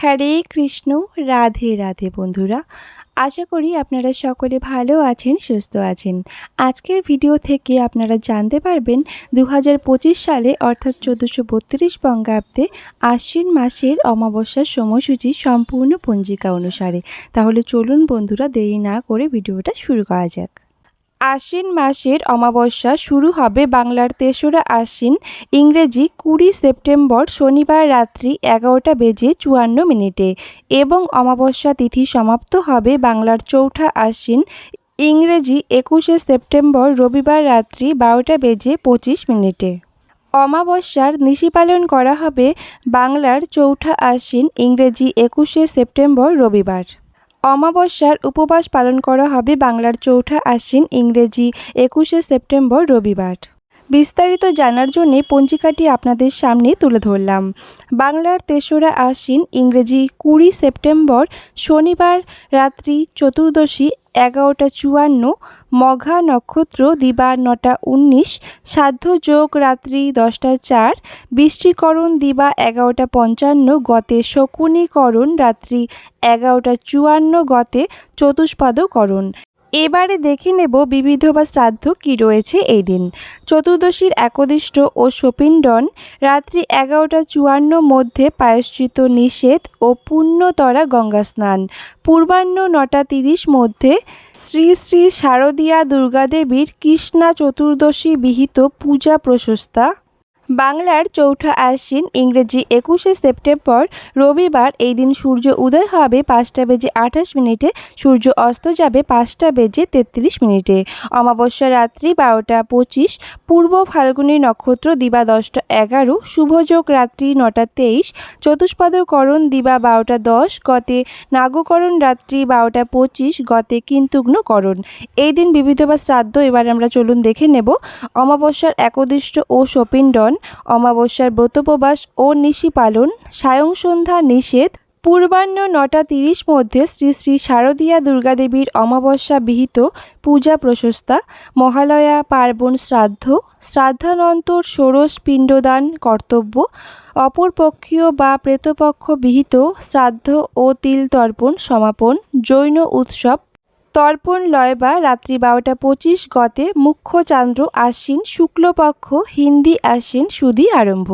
হরে কৃষ্ণ, রাধে রাধে বন্ধুরা। আশা করি আপনারা সকলে ভালো আছেন, সুস্থ আছেন। আজকের ভিডিও থেকে আপনারা জানতে পারবেন দু হাজার পঁচিশ সালে অর্থাৎ চোদ্দোশো বত্রিশ বঙ্গাব্দে আশ্বিন মাসের অমাবস্যার সময়সূচি সম্পূর্ণ পঞ্জিকা অনুসারে। তাহলে চলুন বন্ধুরা, দেরি না করে ভিডিওটা শুরু করা যাক। আশ্বিন মাসের অমাবস্যা শুরু হবে বাংলার তেসরা আশ্বিন, ইংরেজি কুড়ি সেপ্টেম্বর শনিবার রাত্রি এগারোটা বেজে চুয়ান্ন মিনিটে এবং অমাবস্যা তিথি সমাপ্ত হবে বাংলার চৌঠা আশ্বিন, ইংরেজি একুশে সেপ্টেম্বর রবিবার রাত্রি বারোটা বেজে পঁচিশ মিনিটে। অমাবস্যার নিশি পালন করা হবে বাংলার চৌঠা আশ্বিন, ইংরেজি একুশে সেপ্টেম্বর রবিবার। অমাবস্যার উপবাস পালন করা হবে বাংলার চৌঠা আশ্বিন ইংরেজি একুশে সেপ্টেম্বর রবিবার। বিস্তারিত জানার জন্যে পঞ্জিকাটি আপনাদের সামনে তুলে ধরলাম। বাংলার তেসরা আশ্বিন ইংরেজি কুড়ি সেপ্টেম্বর শনিবার রাত্রি চতুর্দশী এগারোটা চুয়ান্ন, মঘা নক্ষত্র দিবা নটা উনিশ, সাধ্য যোগ রাত্রি দশটা চার, বৃষ্টিকরণ দিবা এগারোটা পঞ্চান্ন, গতে শকুনীকরণ রাত্রি এগারোটা চুয়ান্ন, গতে চতুষ্পাদকরণ। এবারে দেখে নেব বিবিধ বা শ্রাদ্ধ কী রয়েছে এই দিন। চতুর্দশীর একদিষ্ট ও শপিণ্ডন রাত্রি এগারোটা চুয়ান্ন মধ্যে পায়শ্চিত নিষেধ ও পুণ্যতরা গঙ্গা স্নান। পূর্বাহ্ন নটা তিরিশ মধ্যে শ্রী শ্রী শারদীয়া দুর্গাদেবীর কৃষ্ণা চতুর্দশী বিহিত পূজা প্রশস্তা। বাংলার চৌঠা আশ্বিন ইংরেজি একুশে সেপ্টেম্বর রবিবার এই দিন সূর্য উদয় হবে পাঁচটা বেজে আঠাশ মিনিটে, সূর্য অস্ত যাবে পাঁচটা বেজে তেত্রিশ মিনিটে। অমাবস্যা রাত্রি বারোটা পঁচিশ, পূর্ব ফাল্গুনী নক্ষত্র দিবা দশটা এগারো, শুভযোগ রাত্রি নটা তেইশ চতুষ্পাদকরণ দিবা বারোটা দশ, গতে নাগকরণ রাত্রি বারোটা পঁচিশ, গতে কিন্তুগ্নকরণ এই দিন বিবিধ বা শ্রাদ্ধ, এবার আমরা চলুন দেখে নেব। অমাবস্যার একদিষ্ট ও শপিণ্ডন অমাবস্যার ব্রতোপবাস ও নিশি পালন, সায়ং সন্ধ্যা নিষেধ, পূর্বাহ্ন নটা তিরিশ মধ্যে শ্রী শ্রী শারদীয়া দুর্গাদেবীর অমাবস্যা বিহিত পূজা প্রশস্তা, মহালয়া পার্বণ শ্রাদ্ধ, শ্রাদ্ধানন্তর ষোড়শ পিণ্ডদান কর্তব্য, অপরপক্ষীয় বা প্রেতপক্ষ বিহিত শ্রাদ্ধ ও তিল তর্পণ সমাপন, জৈন উৎসব তর্পণ লয় বা রাত্রি বারোটা পঁচিশ গতে মুখ্য চান্দ্র আশ্বিন শুক্লপক্ষ, হিন্দি আশ্বিন সুদি আরম্ভ।